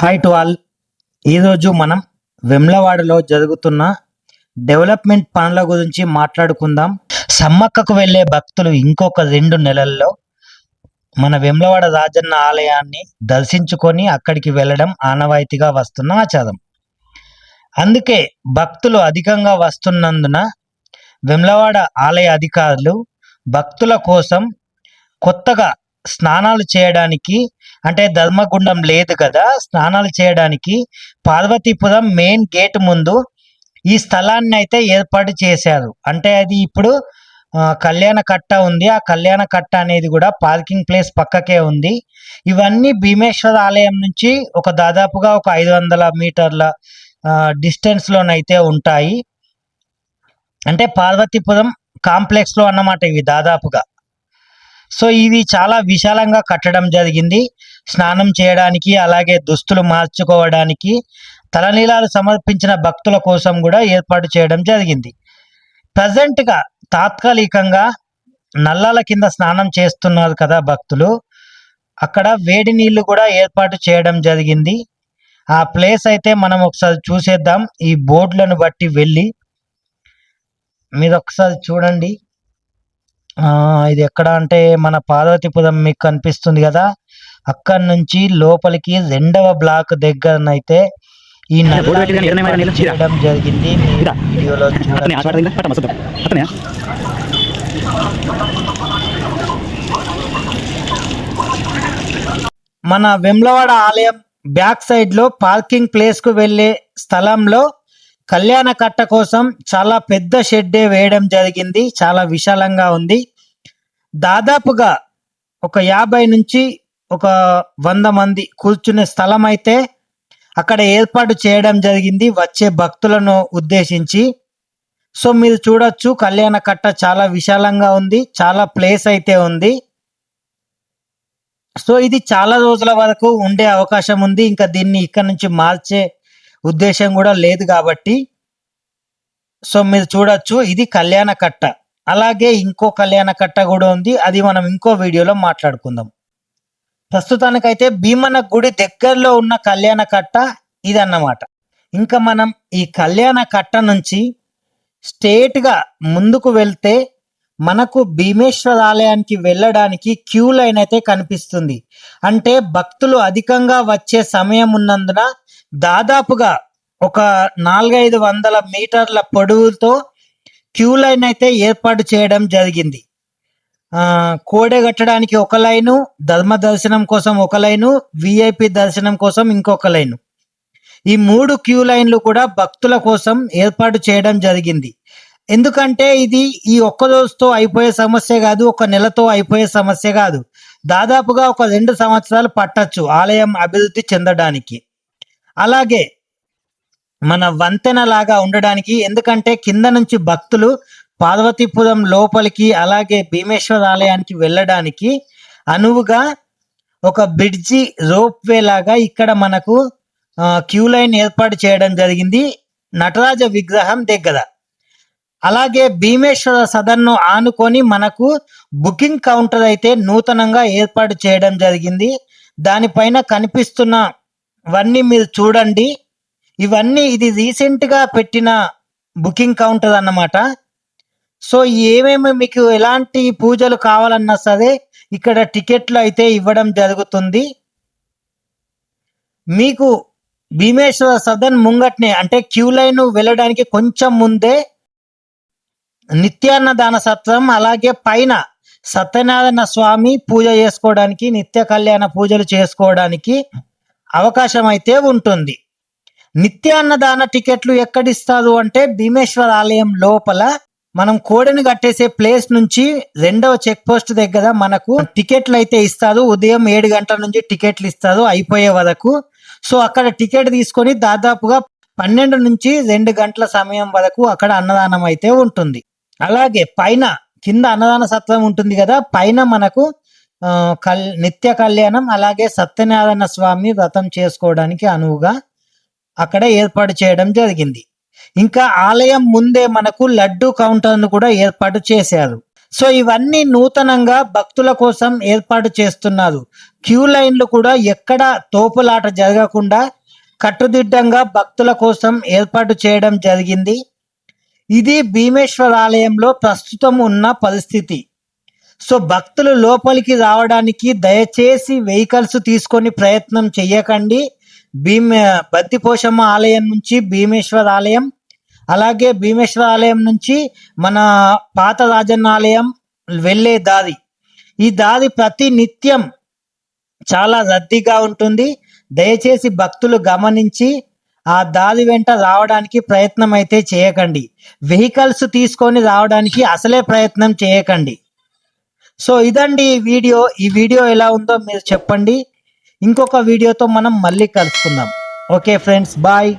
Hi to all ఈరోజు మనం వెమ్లవాడలో జరుగుతున్న డెవలప్మెంట్ పనుల గురించి మాట్లాడుకుందాం. సమ్మక్కకు వెళ్ళే భక్తులు ఇంకొక రెండు నెలల్లో మన వెమ్లవాడ రాజన్న ఆలయాన్ని దర్శించుకొని అక్కడికి వెళ్ళడం ఆనవాయితీగా వస్తున్న ఆచారం. అందుకే భక్తులు అధికంగా వస్తున్నందున వెమ్లవాడ ఆలయ అధికారులు భక్తుల కోసం కొత్తగా స్నానాలు చేయడానికి అంటే ధర్మగుండం లేదు కదా స్నానాలు చేయడానికి. పార్వతీపురం మెయిన్ గేట్ ముందు ఈ స్థలాన్ని అయితే ఏర్పాటు చేశారు. అంటే అది ఇప్పుడు కళ్యాణ కట్ట ఉంది. ఆ కళ్యాణ కట్ట అనేది కూడా పార్కింగ్ ప్లేస్ పక్కకే ఉంది. ఇవన్నీ భీమేశ్వర ఆలయం నుంచి ఒక దాదాపుగా ఒక ఐదు వందల మీటర్ల డిస్టెన్స్లోనైతే ఉంటాయి. అంటే పార్వతీపురం కాంప్లెక్స్లో అన్నమాట ఇవి దాదాపుగా. సో ఇది చాలా విశాలంగా కట్టడం జరిగింది. స్నానం చేయడానికి అలాగే దుస్తులు మార్చుకోవడానికి తలనీలాలు సమర్పించిన భక్తుల కోసం కూడా ఏర్పాటు చేయడం జరిగింది. ప్రజెంట్గా తాత్కాలికంగా నల్లాల కింద స్నానం చేస్తున్నారు కదా భక్తులు. అక్కడ వేడి నీళ్ళు కూడా ఏర్పాటు చేయడం జరిగింది. ఆ ప్లేస్ అయితే మనం ఒకసారి చూసేద్దాం. ఈ బోర్డులను బట్టి వెళ్ళి మీరు ఒకసారి చూడండి. ఇది ఎక్కడ అంటే మన పార్వతీపురం మీకు కనిపిస్తుంది కదా. అక్కడి నుంచి లోపలికి రెండవ బ్లాక్ దగ్గరనైతే ఈ నీళ్ళు చీర. చేయడం జరిగింది? వీడియోలో మన వెమ్లవాడ ఆలయం బ్యాక్ సైడ్లో పార్కింగ్ ప్లేస్కు వెళ్ళే స్థలంలో కళ్యాణ కట్ట కోసం చాలా పెద్ద షెడ్డే వేయడం జరిగింది. చాలా విశాలంగా ఉంది. దాదాపుగా ఒక యాభై నుంచి ఒక వంద మంది కూర్చునే స్థలం అయితే అక్కడ ఏర్పాటు చేయడం జరిగింది వచ్చే భక్తులను ఉద్దేశించి. సో మీరు చూడొచ్చు కళ్యాణ కట్ట చాలా విశాలంగా ఉంది చాలా ప్లేస్ అయితే ఉంది. సో ఇది చాలా రోజుల వరకు ఉండే అవకాశం ఉంది ఇంకా దీన్ని ఇక్కడ నుంచి మార్చే ఉద్దేశం కూడా లేదు కాబట్టి. సో మీరు చూడొచ్చు ఇది కళ్యాణ కట్ట. అలాగే ఇంకో కళ్యాణ కట్ట కూడా ఉంది. అది మనం ఇంకో వీడియోలో మాట్లాడుకుందాం. ప్రస్తుతానికైతే భీమన గుడి దగ్గరలో ఉన్న కళ్యాణ కట్ట ఇదన్నమాట. ఇంకా మనం ఈ కళ్యాణ కట్ట నుంచి స్టేట్గా ముందుకు వెళ్తే మనకు భీమేశ్వర ఆలయానికి వెళ్ళడానికి క్యూ లైన్ అయితే కనిపిస్తుంది. అంటే భక్తులు అధికంగా వచ్చే సమయం ఉన్నందున దాదాపుగా ఒక నాలుగైదు వందల మీటర్ల పొడవుతో క్యూ లైన్ అయితే ఏర్పాటు చేయడం జరిగింది. ఆ కోడె కట్టడానికి ఒక లైను ధర్మ దర్శనం కోసం ఒక లైను విఐపి దర్శనం కోసం ఇంకొక లైను. ఈ మూడు క్యూ లైన్లు కూడా భక్తుల కోసం ఏర్పాటు చేయడం జరిగింది. ఎందుకంటే ఇది ఈ ఒక్క రోజుతో అయిపోయే సమస్య కాదు ఒక నెలతో అయిపోయే సమస్య కాదు. దాదాపుగా ఒక రెండు సంవత్సరాలు పట్టచ్చు ఆలయం అభివృద్ధి చెందడానికి. అలాగే మన వంతెన లాగా ఉండడానికి ఎందుకంటే కింద నుంచి భక్తులు పార్వతీపురం లోపలికి అలాగే భీమేశ్వర ఆలయానికి వెళ్ళడానికి అనువుగా ఒక బ్రిడ్జి రోప్ వే లాగా ఇక్కడ మనకు క్యూ లైన్ ఏర్పాటు చేయడం జరిగింది. నటరాజ విగ్రహం దగ్గర. అలాగే భీమేశ్వర సదన్ను ఆనుకొని మనకు బుకింగ్ కౌంటర్ అయితే నూతనంగా ఏర్పాటు చేయడం జరిగింది. దానిపైన కనిపిస్తున్నవన్నీ మీరు చూడండి. ఇవన్నీ ఇది రీసెంట్గా పెట్టిన బుకింగ్ కౌంటర్ అన్నమాట. సో ఏమేమి మీకు ఎలాంటి పూజలు కావాలన్నా సరే ఇక్కడ టికెట్లు అయితే ఇవ్వడం జరుగుతుంది. మీకు భీమేశ్వర సదన్ ముంగట్నే అంటే క్యూ లైన్ వెళ్ళడానికి కొంచెం ముందే నిత్యాన్నదాన సత్రం అలాగే పైన సత్యనారాయణ స్వామి పూజ చేసుకోవడానికి నిత్య కళ్యాణ పూజలు చేసుకోవడానికి అవకాశం అయితే ఉంటుంది. నిత్యాన్నదాన టికెట్లు ఎక్కడిస్తారు అంటే భీమేశ్వర ఆలయం లోపల మనం కోడిని కట్టేసే ప్లేస్ నుంచి రెండవ చెక్ పోస్ట్ దగ్గర మనకు టికెట్లు అయితే ఇస్తారు. ఉదయం ఏడు గంటల నుంచి టికెట్లు ఇస్తారు అయిపోయే వరకు. సో అక్కడ టికెట్ తీసుకొని దాదాపుగా పన్నెండు నుంచి రెండు గంటల సమయం వరకు అక్కడ అన్నదానం అయితే ఉంటుంది. అలాగే పైన కింద అన్నదాన సత్రం ఉంటుంది కదా పైన మనకు కల్ నిత్య కళ్యాణం అలాగే సత్యనారాయణ స్వామి వ్రతం చేసుకోవడానికి అనువుగా అక్కడ ఏర్పాటు చేయడం జరిగింది. ఇంకా ఆలయం ముందే మనకు లడ్డు కౌంటర్ను కూడా ఏర్పాటు చేశారు. సో ఇవన్నీ నూతనంగా భక్తుల కోసం ఏర్పాటు చేస్తున్నారు. క్యూ లైన్లు కూడా ఎక్కడ తోపులాట జరగకుండా కట్టుదిట్టంగా భక్తుల కోసం ఏర్పాటు చేయడం జరిగింది. ఇది భీమేశ్వర ఆలయంలో ప్రస్తుతం ఉన్న పరిస్థితి. సో భక్తులు లోపలికి రావడానికి దయచేసి వెహికల్స్ తీసుకొని ప్రయత్నం చేయకండి భీమ బద్దిపోషమ్మ ఆలయం నుంచి భీమేశ్వర ఆలయం అలాగే భీమేశ్వర ఆలయం నుంచి మన పాత రాజన్న ఆలయం వెళ్ళే దారి. ఈ దారి ప్రతి నిత్యం చాలా రద్దీగా ఉంటుంది. దయచేసి భక్తులు గమనించి ఆ దారి వెంట రావడానికి ప్రయత్నం అయితే చేయకండి. వెహికల్స్ తీసుకొని రావడానికి అసలే ప్రయత్నం చేయకండి. సో ఇదండి ఈ వీడియో. ఈ వీడియో ఎలా ఉందో మీరు చెప్పండి. ఇంకొక వీడియోతో మనం మళ్ళీ కలుసుకుందాం. Okay friends bye.